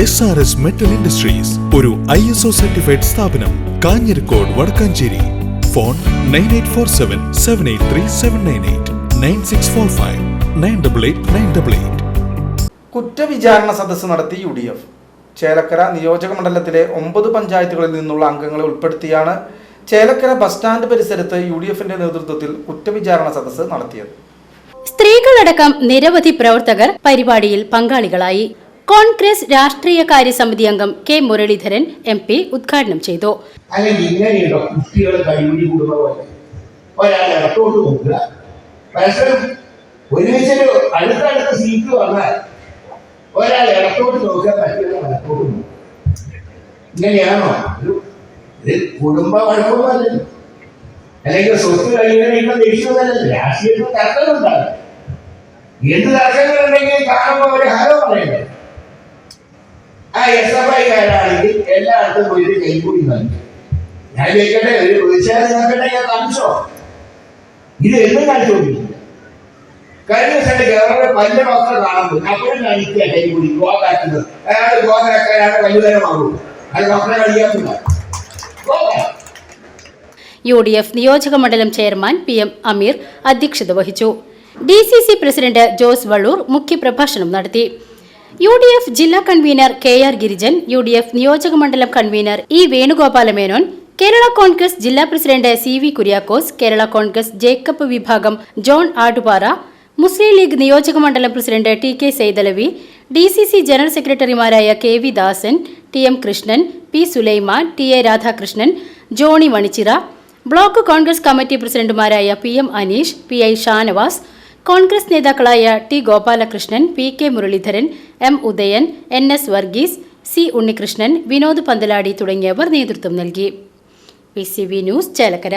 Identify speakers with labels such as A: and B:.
A: S R S metal industries ഒരു I S O certified സ്ഥാപനം Kanjirakode Vadakkanchery. Phone nine eight four seven seven eight three seven nine eight nine six four five nine double eight nine double eight
B: കുറ്റവിചാരണ സദസ്സ് നടത്തി U D F. Chelakkara നിയോജക മണ്ഡലത്തിലെ ഒമ്പത് പഞ്ചായത്തുകളിൽ നിന്നുള്ള അംഗങ്ങളെ ഉൾപ്പെടുത്തിയാണ് ചേലക്കര ബസ് സ്റ്റാൻഡ് പരിസരത്ത് യു ഡി എഫിന്റെ നേതൃത്വത്തിൽ കുറ്റവിചാരണ സദസ്സ് നടത്തിയത്.
C: സ്ത്രീകളടക്കം നിരവധി പ്രവർത്തകർ പരിപാടിയിൽ പങ്കാളികളായി. കോൺഗ്രസ് രാഷ്ട്രീയകാര്യ സമിതി അംഗം കെ മുരളീധരൻ എം പി ഉദ്ഘാടനം ചെയ്തു.
D: അല്ലെങ്കിൽ കുട്ടികൾ ഒരു കുടുംബ അല്ലെങ്കിൽ സ്വത്ത് കഴിയുന്ന ദേഷ്യമല്ലല്ലോ രാഷ്ട്രീയത്തിൽ തർക്കമുണ്ടാകും എന്ത് തർക്കങ്ങളുണ്ടെങ്കിൽ കാണുമ്പോൾ ഒരു ഹലോ പറയണ്ടേ ആ എസ് എഫ് ഐക്കാരാണെങ്കിൽ എല്ലായിടത്തും പോയിട്ട് നൽകി ഞാൻ ചോദിക്കട്ടെ ഒരു പ്രതിഷേധം നോക്കട്ടെ ഞാൻ കാണിച്ചോ? ഇത് എന്നും കാണിച്ചുകൊണ്ടിരിക്കുക. കഴിഞ്ഞ ദിവസം ഗവർണർ പല്ല് ഡോക്ടറെ കാണുമ്പോൾ അപ്പോഴും കാണിക്കുക കൈകൂടി ഗോകാക്കുന്നത് അയാൾ ഗോകാക്കാനാണ് വലുതരമാകുള്ളൂ അത് ഡോക്ടറെ ഗോകാ
C: യു ഡി എഫ് നിയോജക മണ്ഡലം ചെയർമാൻ പി എം അമീർ അധ്യക്ഷത വഹിച്ചു. D C C president Jose Valloor മുഖ്യപ്രഭാഷണം നടത്തി. യു ഡി എഫ് ജില്ലാ convener K R Girijan U D F നിയോജക മണ്ഡലം convener E Venugopala Menon Kerala Congress ജില്ലാ president C V Kuriakose Kerala Congress Jacob വിഭാഗം John Adupara മുസ്ലിം league നിയോജക മണ്ഡലം president T K Saithalavi D C C general സെക്രട്ടറിമാരായ K V Dasan T M Krishnan P Sulaiman T A Radhakrishnan Johny Manichira block Congress committee പ്രസിഡന്റുമാരായ P M Aneesh P I Shanavas Congress നേതാക്കളായ T Gopalakrishnan P K Muraleedharan M Udayan N S Varghese C Unnikrishnan Vinod Panthaladi തുടങ്ങിയവർ നേതൃത്വം നൽകി. P news Chelakkara.